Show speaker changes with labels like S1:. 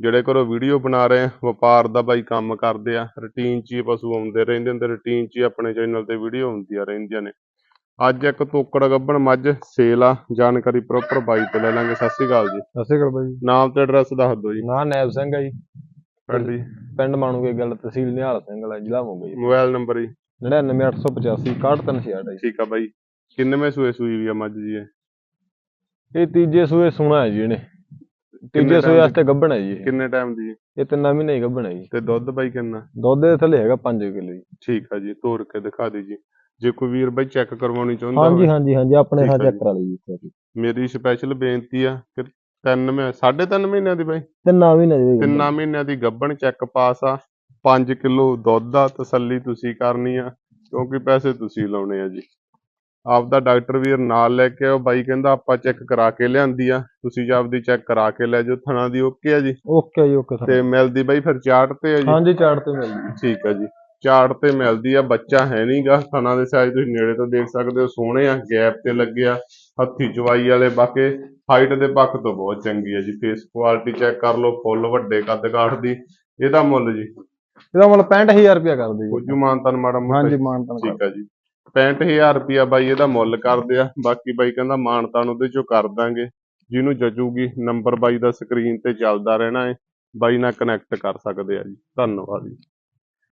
S1: ਜਿਹੜੇ ਘਰੋਂ ਵੀਡੀਓ ਬਣਾ ਰਹੇ ਆ ਵਪਾਰ ਦਾ ਬਾਈ ਕੰਮ ਕਰਦੇ ਆ ਰੁਟੀਨ 'ਚ ਹੀ ਪਸ਼ੂ ਆਉਂਦੇ ਰਹਿੰਦੇ ਤੇ ਰੁਟੀਨ 'ਚ ਹੀ ਆਪਣੇ ਚੈਨਲ ਤੇ ਵੀਡੀਓ ਹੁੰਦੀਆਂ ਰਹਿੰਦੀਆਂ ਨੇ। ਅੱਜ ਇੱਕ ਤੋਕੜ ਗੱਬਣ ਮੱਝ ਸੇਲ ਆ ਜਾਣਕਾਰੀ ਪ੍ਰੋਪਰ ਬਾਈ ਤੋਂ ਲੈ ਲਾਂਗੇ ਸਤਿ ਸ਼੍ਰੀ ਅਕਾਲ ਜੀ।
S2: ਸਤਿ ਸ਼੍ਰੀ ਅਕਾਲ ਬਾਈ
S1: ਨਾਮ ਤੇ ਐਡਰੈਸ ਦੱਸ ਦਿਓ ਜੀ।
S2: ਨਾਂ ਨੈਬ ਸਿੰਘ ਹੈ ਜੀ।
S1: ਪਿੰਡ ਜੀ।
S2: ਪਿੰਡ ਮਾਣੂਕੇ ਗੱਲ ਤਹਿਸੀਲ ਨਿਹਾਲ ਸਿੰਘ ਵਾਲਾ ਜ਼ਿਲ੍ਹਾ ਮੋਗਾ ਜੀ
S1: ਮੋਬਾਈਲ ਨੰਬਰ ਜੀ।
S2: 99885 61366 ਜੀ।
S1: ਠੀਕ ਆ ਬਾਈ। ਕਿੰਨਵੇਂ ਸੂਏ ਸੂਈ ਵੀ ਆ ਮੱਝ ਜੀ ਇਹ?
S2: ਇਹ ਤੀਜੇ ਸੂਏ ਸੁਣਾ ਹੈ ਜੀ ਇਹਨੇ। ਤੀਜੇ ਸੂਏ? ਵਾਸਤੇ ਗੱਭਣ ਹੈ ਜੀ ਇਹ।
S1: ਕਿੰਨੇ ਟਾਈਮ ਦੀ ਜੀ?
S2: ਇਹ ਤਿੰਨਾਂ ਮਹੀਨੇ ਹੀ ਗੱਭਣ ਹੈ ਜੀ
S1: ਤੇ ਦੁੱਧ ਬਾਈ ਕਿੰਨਾ
S2: ਦੁੱਧ ਦੇ ਥੱਲੇ ਹੈਗਾ 5 ਕਿਲੋ ਜੀ
S1: ਠੀਕ ਆ ਜੀ ਤੋੜ ਕੇ ਦਿਖਾ ਦਿਓ ਜੀ ਜੇ ਕੋਈ ਵੀਰ ਬਾਈ ਚੈੱਕ ਕਰਵਾਉਣੀ ਚਾਹੁੰਦਾ
S2: ਹਾਂਜੀ
S1: ਹੋਵੇ
S2: ਹਾਂਜੀ ਹਾਂਜੀ ਆਪਣੇ
S1: ਠੀਕ
S2: ਹਾਂ
S1: ਹੈ
S2: ਚੈੱਕ
S1: ਜੀ।
S2: ਕਰਾ ਲਈ ਜੀ ਇੱਕ ਵਾਰੀ।
S1: ਮੇਰੀ ਸਪੈਸ਼ਲ ਬੇਨਤੀ ਆ ਕਿ ਤਿੰਨ ਮਹੀਨੇ ਸਾਢੇ ਤਿੰਨ ਮਹੀਨਿਆਂ ਦੀ ਬਾਈ
S2: ਤਿੰਨਾਂ ਮਹੀਨੇ ਦੀ
S1: ਤਿੰਨਾਂ ਮਹੀਨਿਆਂ ਦੀ ਗੱਭਣ ਚੈੱਕ ਪਾਸ ਆ 5 ਕਿਲੋ ਦੁੱਧ ਆ ਤਸੱਲੀ ਤੁਸੀਂ ਕਰਨੀ ਆ ਕਿਉਂਕਿ ਪੈਸੇ ਤੁਸੀਂ ਲਾਉਣੇ ਆ ਜੀ ਆਪਦਾ ਡਾਕਟਰ ਵੀਰ ਨਾਲ ਲੈ ਕੇ ਆਓ। ਬਾਈ ਕਹਿੰਦਾ ਆਪਾਂ ਚੈੱਕ ਕਰਾ ਕੇ ਲਿਆਂਦੀ ਆ। ਤੁਸੀਂ ਜੀ ਆਪਦੀ ਚੈੱਕ ਕਰਾ ਕੇ ਲੈ ਜਾਓ। ਥਣਾ ਦੀ ਓਕੇ ਆ ਜੀ?
S2: ਓਕੇ ਜੀ ਓਕੇ ਸਰ
S1: ਤੇ ਮਿਲਦੀ ਬਾਈ ਫਿਰ ਚਾਰਟ ਤੇ ਆ ਜੀ?
S2: ਹਾਂਜੀ ਚਾਰਟ ਤੇ ਮਿਲ ਜੀ
S1: ਠੀਕ ਆ ਜੀ। ਚਾਰਟ ਤੇ ਮਿਲਦੀ ਆ ਬੱਚਾ ਹੈ ਨਹੀਂਗਾ ਥਣਾ ਦੇ ਸਾਈਜ਼ ਤੁਸੀਂ ਨੇੜੇ ਤੋਂ ਦੇਖ ਸਕਦੇ ਹੋ ਸੋਹਣੇ ਆ ਗੈਪ ਤੇ ਲੱਗਿਆ ਹੱਥੀ ਚਵਾਈ ਵਾਲੇ ਬਾਕੀ। ਹਾਈਟ ਦੇ ਪੱਖ ਤੋਂ ਬਹੁਤ ਚੰਗੀ ਆ ਜੀ। ਫੇਸ ਕੁਆਲਿਟੀ ਚੈੱਕ ਕਰ ਲਓ ਫੁੱਲ ਵੱਡੇ ਕੱਦ ਕਾਠ ਦੀ। ਇਹਦਾ ਮੁੱਲ ਜੀ?
S2: ਇਹਦਾ ਮੁੱਲ 65000 ਰੁਪਇਆ ਕਰਦੇ ਜੀ
S1: ਕੁਝ ਮਾਨਤਨ ਮਾੜਾ ਮੋਟਾ।
S2: ਹਾਂਜੀ ਮਾਨਤਨ
S1: ਠੀਕ ਆ ਜੀ। 65000 ਰੁਪਿਆ ਬਾਈ ਇਹਦਾ ਮੁੱਲ ਕਰਦੇ ਆ ਬਾਕੀ ਬਾਈ ਕਹਿੰਦਾ ਮਾਨਤਾਨ ਉਹਦੇ ਚੋਂ ਕਰ ਦਾਂਗੇ। ਜਿਹਨੂੰ ਜਜੂਗੀ ਨੰਬਰ ਬਾਈ ਦਾ ਸਕਰੀਨ ਤੇ ਚੱਲਦਾ ਰਹਿਣਾ ਹੈ ਬਾਈ ਨਾਲ ਕਨੈਕਟ ਕਰ ਸਕਦੇ ਆ ਜੀ। ਧੰਨਵਾਦ ਜੀ।